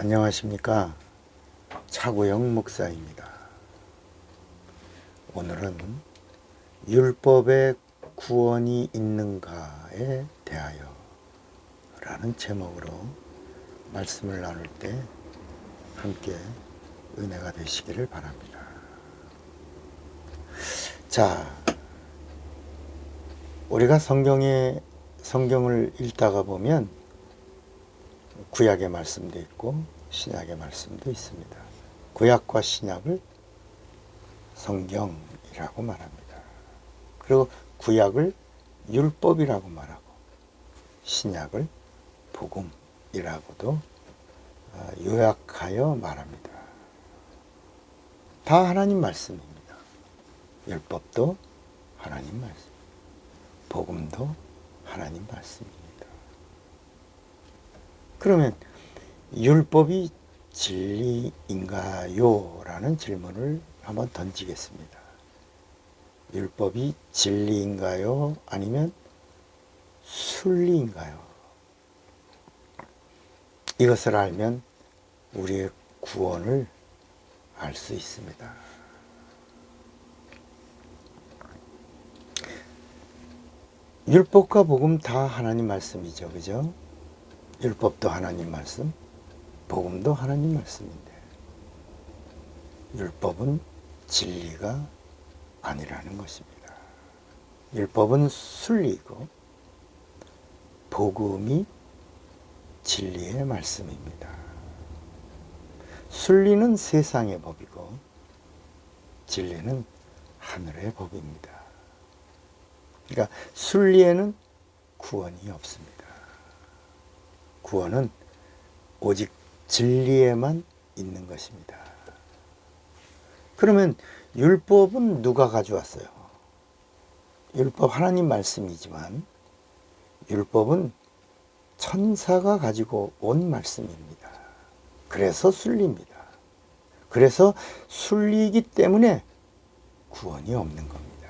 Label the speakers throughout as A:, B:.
A: 안녕하십니까. 차구영 목사입니다. 오늘은 율법에 구원이 있는가에 대하여 라는 제목으로 말씀을 나눌 때 함께 은혜가 되시기를 바랍니다. 자, 우리가 성경에 성경을 읽다가 보면 구약의 말씀도 있고 신약의 말씀도 있습니다. 구약과 신약을 성경이라고 말합니다. 그리고 구약을 율법이라고 말하고 신약을 복음이라고도 어, 요약하여 말합니다. 다 하나님 말씀입니다. 율법도 하나님 말씀, 복음도 하나님 말씀입니다. 그러면 율법이 진리인가요? 라는 질문을 한번 던지겠습니다. 율법이 진리인가요? 아니면 순리인가요? 이것을 알면 우리의 구원을 알 수 있습니다. 율법과 복음 다 하나님 말씀이죠. 그죠? 율법도 하나님 말씀, 복음도 하나님 말씀인데 율법은 진리가 아니라는 것입니다. 율법은 순리이고 복음이 진리의 말씀입니다. 순리는 세상의 법이고 진리는 하늘의 법입니다. 그러니까 순리에는 구원이 없습니다. 구원은 오직 진리에만 있는 것입니다. 그러면 율법은 누가 가져왔어요? 율법 하나님 말씀이지만 율법은 천사가 가지고 온 말씀입니다. 그래서 순리입니다. 그래서 순리이기 때문에 구원이 없는 겁니다.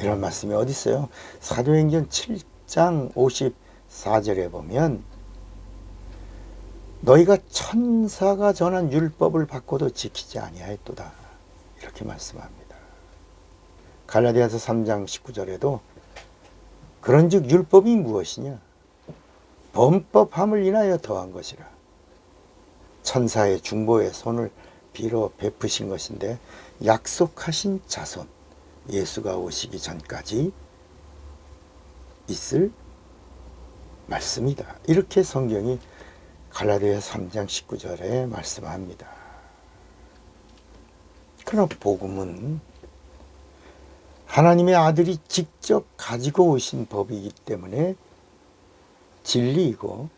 A: 이런 말씀이 어디 있어요? 사도행전 7장 54절에 보면 너희가 천사가 전한 율법을 받고도 지키지 아니하였도다. 이렇게 말씀합니다. 갈라디아서 3장 19절에도 그런즉 율법이 무엇이냐? 범법함을 인하여 더한 것이라. 천사의 중보의 손을 빌어 베푸신 것인데 약속하신 자손 예수가 오시기 전까지 있을 말씀이다. 이렇게 성경이 갈라디아 3장 19절에 말씀합니다. 그러나 복음은 하나님의 아들이 직접 가지고 오신 법이기 때문에 진리이고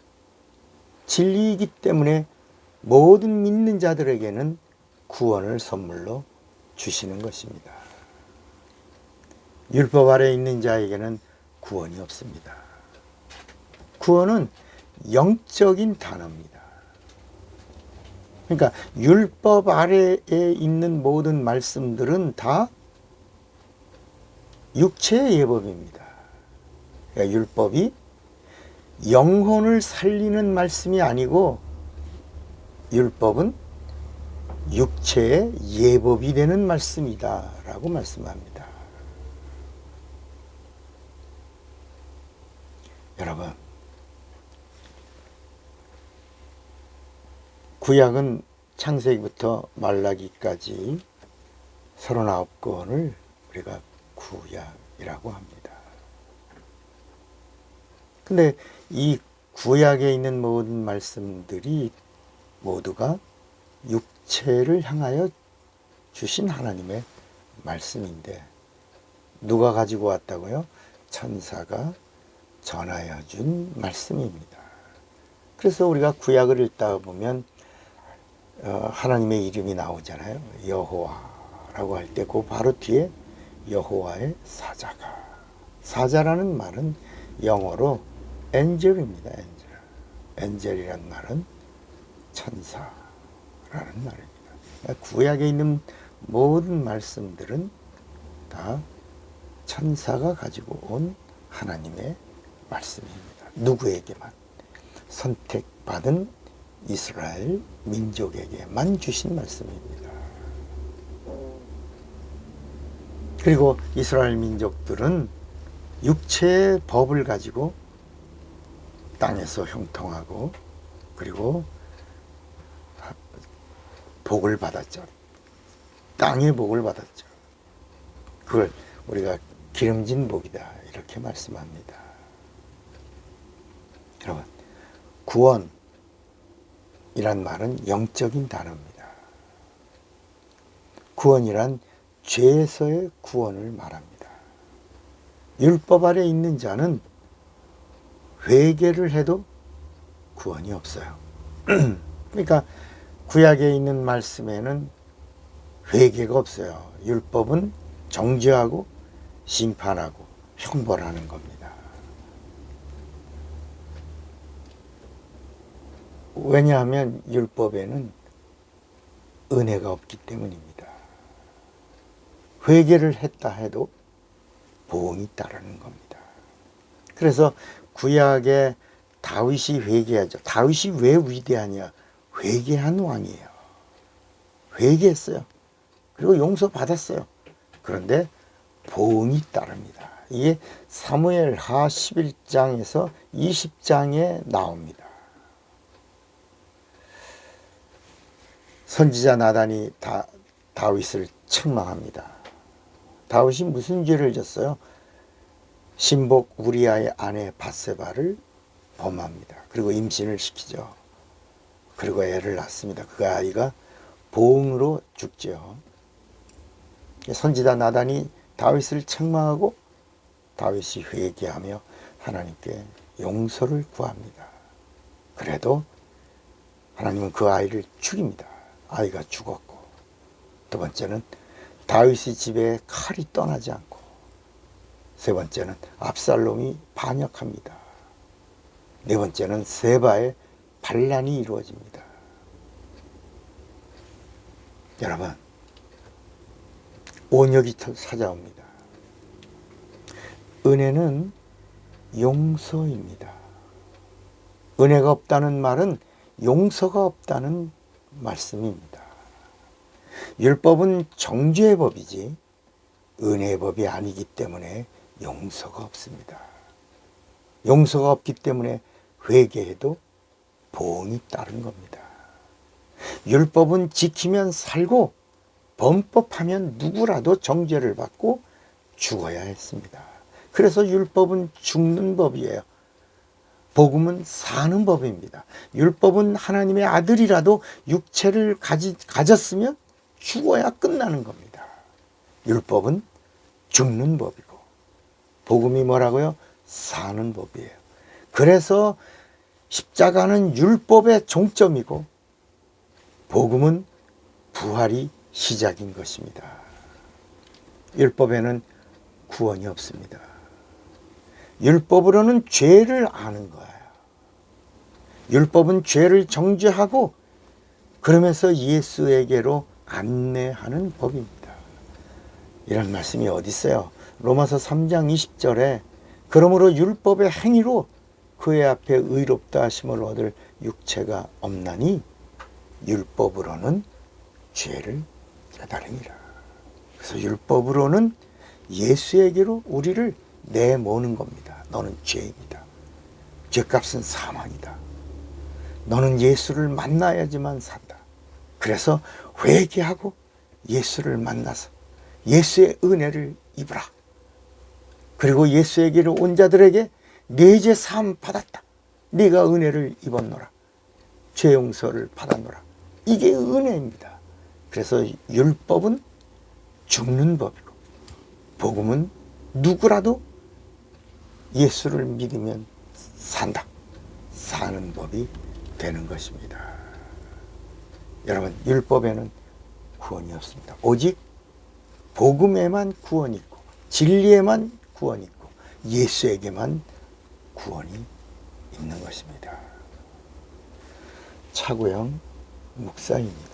A: 진리이기 때문에 모든 믿는 자들에게는 구원을 선물로 주시는 것입니다. 율법 아래 있는 자에게는 구원이 없습니다. 구원은 영적인 단어입니다. 그러니까 율법 아래에 있는 모든 말씀들은 다 육체의 예법입니다. 그러니까 율법이 영혼을 살리는 말씀이 아니고 율법은 육체의 예법이 되는 말씀이다라고 말씀합니다. 여러분 구약은 창세기부터 말라기까지 39권을 우리가 구약이라고 합니다. 근데 이 구약에 있는 모든 말씀들이 모두가 육체를 향하여 주신 하나님의 말씀인데 누가 가지고 왔다고요? 천사가 전하여 준 말씀입니다. 그래서 우리가 구약을 읽다 보면 어, 하나님의 이름이 나오잖아요. 여호와라고 할 때 그 바로 뒤에 여호와의 사자가 사자라는 말은 영어로 엔젤입니다. 엔젤. 엔젤이란 말은 천사라는 말입니다. 구약에 있는 모든 말씀들은 다 천사가 가지고 온 하나님의 말씀입니다. 누구에게만 선택받은 이스라엘 민족에게만 주신 말씀입니다. 그리고 이스라엘 민족들은 육체의 법을 가지고 땅에서 형통하고 그리고 복을 받았죠. 땅의 복을 받았죠. 그걸 우리가 기름진 복이다 이렇게 말씀합니다. 여러분 구원 이란 말은 영적인 단어입니다. 구원이란 죄에서의 구원을 말합니다. 율법 아래 있는 자는 회개를 해도 구원이 없어요. 그러니까 구약에 있는 말씀에는 회개가 없어요. 율법은 정죄하고 심판하고 형벌하는 겁니다. 왜냐하면 율법에는 은혜가 없기 때문입니다. 회개를 했다 해도 보응이 따르는 겁니다. 그래서 구약에 다윗이 회개하죠. 다윗이 왜 위대하냐? 회개한 왕이에요. 회개했어요. 그리고 용서 받았어요. 그런데 보응이 따릅니다. 이게 사무엘 하 11장에서 20장에 나옵니다. 선지자 나단이 다, 다윗을 책망합니다. 다윗이 무슨 죄를 졌어요? 신복 우리아의 아내 바세바를 범합니다. 그리고 임신을 시키죠. 그리고 애를 낳습니다. 그 아이가 보응으로 죽죠. 선지자 나단이 다윗을 책망하고 다윗이 회개하며 하나님께 용서를 구합니다. 그래도 하나님은 그 아이를 죽입니다. 아이가 죽었고 두 번째는 다윗이 집에 칼이 떠나지 않고 세 번째는 압살롬이 반역합니다. 네 번째는 세바의 반란이 이루어집니다. 여러분, 온역이 찾아옵니다. 은혜는 용서입니다. 은혜가 없다는 말은 용서가 없다는 말씀입니다. 율법은 정죄의 법이지 은혜의 법이 아니기 때문에 용서가 없습니다. 용서가 없기 때문에 회개해도 보응이 따른 겁니다. 율법은 지키면 살고 범법하면 누구라도 정죄를 받고 죽어야 했습니다. 그래서 율법은 죽는 법이에요. 복음은 사는 법입니다. 율법은 하나님의 아들이라도 육체를 가지, 가졌으면 죽어야 끝나는 겁니다. 율법은 죽는 법이고, 복음이 뭐라고요? 사는 법이에요. 그래서 십자가는 율법의 종점이고, 복음은 부활이 시작인 것입니다. 율법에는 구원이 없습니다. 율법으로는 죄를 아는 거예요. 율법은 죄를 정죄하고 그러면서 예수에게로 안내하는 법입니다. 이런 말씀이 어디 있어요? 로마서 3장 20절에 그러므로 율법의 행위로 그의 앞에 의롭다 하심을 얻을 육체가 없나니 율법으로는 죄를 깨달으니라. 그래서 율법으로는 예수에게로 우리를 내모는 겁니다. 너는 죄인이다. 죄값은 사망이다. 너는 예수를 만나야지만 산다. 그래서 회개하고 예수를 만나서 예수의 은혜를 입으라. 그리고 예수에게로 온 자들에게 내죄 사함 받았다. 네가 은혜를 입었노라. 죄 용서를 받았노라. 이게 은혜입니다. 그래서 율법은 죽는 법이고 복음은 누구라도 예수를 믿으면 산다. 사는 법이 되는 것입니다. 여러분, 율법에는 구원이 없습니다. 오직 복음에만 구원이 있고, 진리에만 구원이 있고, 예수에게만 구원이 있는 것입니다. 차구영 목사입니다.